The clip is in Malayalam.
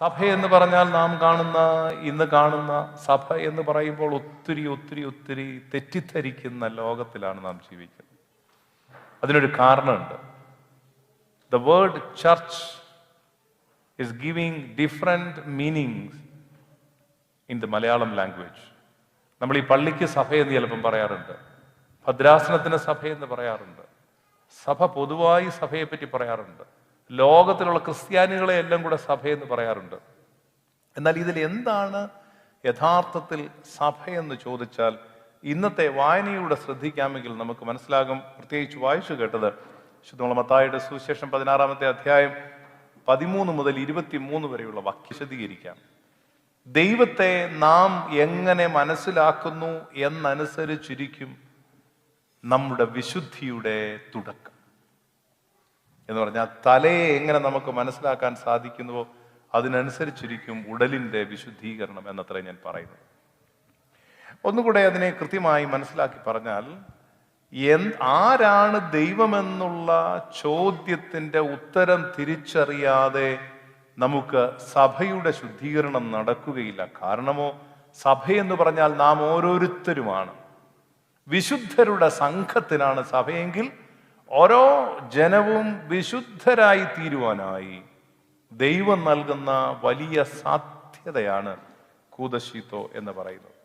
സഭ എന്ന് പറഞ്ഞാൽ നാം കാണുന്ന ഇന്ന് കാണുന്ന സഭ എന്ന് പറയുമ്പോൾ ഒത്തിരി ഒത്തിരി ഒത്തിരി തെറ്റിദ്ധരിക്കുന്ന ലോകത്തിലാണ് നാം ജീവിക്കുന്നത്. അതിനൊരു കാരണമുണ്ട്. The word church is giving different meanings in the Malayalam language നമ്മൾ ഈ പള്ളിക്ക് സഭ എന്ന് ചിലപ്പം പറയാറുണ്ട്. ഭദ്രാസനത്തിന് എന്ന് പറയാറുണ്ട്. സഭ പൊതുവായി സഭയെപ്പറ്റി പറയാറുണ്ട്. ലോകത്തിലുള്ള ക്രിസ്ത്യാനികളെ എല്ലാം കൂടെ സഭയെന്ന് പറയാറുണ്ട്. എന്നാൽ ഇതിൽ എന്താണ് യഥാർത്ഥത്തിൽ സഭയെന്ന് ചോദിച്ചാൽ ഇന്നത്തെ വായനയിലൂടെ ശ്രദ്ധിക്കാമെങ്കിൽ നമുക്ക് മനസ്സിലാകും. പ്രത്യേകിച്ച് വായിച്ചു കേട്ടത് ശുദ്ധമുള്ള മത്തായുടെ സുവിശേഷം പതിനാറാമത്തെ അധ്യായം പതിമൂന്ന് മുതൽ ഇരുപത്തി മൂന്ന് വരെയുള്ള വാക്യം ദൈവത്തെ നാം എങ്ങനെ മനസ്സിലാക്കുന്നു എന്നനുസരിച്ചിരിക്കും നമ്മുടെ വിശുദ്ധിയുടെ തുടക്കം. എന്ന് പറഞ്ഞാൽ തലയെ എങ്ങനെ നമുക്ക് മനസ്സിലാക്കാൻ സാധിക്കുന്നുവോ അതിനനുസരിച്ചിരിക്കും ഉടലിന്റെ വിശുദ്ധീകരണം എന്നത്രേ ഞാൻ പറയുന്നത്. ഒന്നുകൂടെ അതിനെ കൃത്യമായി മനസ്സിലാക്കി പറഞ്ഞാൽ ആരാണ് ദൈവമെന്നുള്ള ചോദ്യത്തിന്റെ ഉത്തരം തിരിച്ചറിയാതെ നമുക്ക് സഭയുടെ ശുദ്ധീകരണം നടക്കുകയില്ല. കാരണമോ സഭയെന്ന് പറഞ്ഞാൽ നാം ഓരോരുത്തരുമാണ്. വിശുദ്ധരുടെ സംഘത്തിനാണ് സഭയെങ്കിൽ ഓരോ ജനവും വിശുദ്ധരായി തീരുവാനായി ദൈവം നൽകുന്ന വലിയ സാധ്യതയാണ് കൂതശീത്തോ എന്ന് പറയുന്നത്.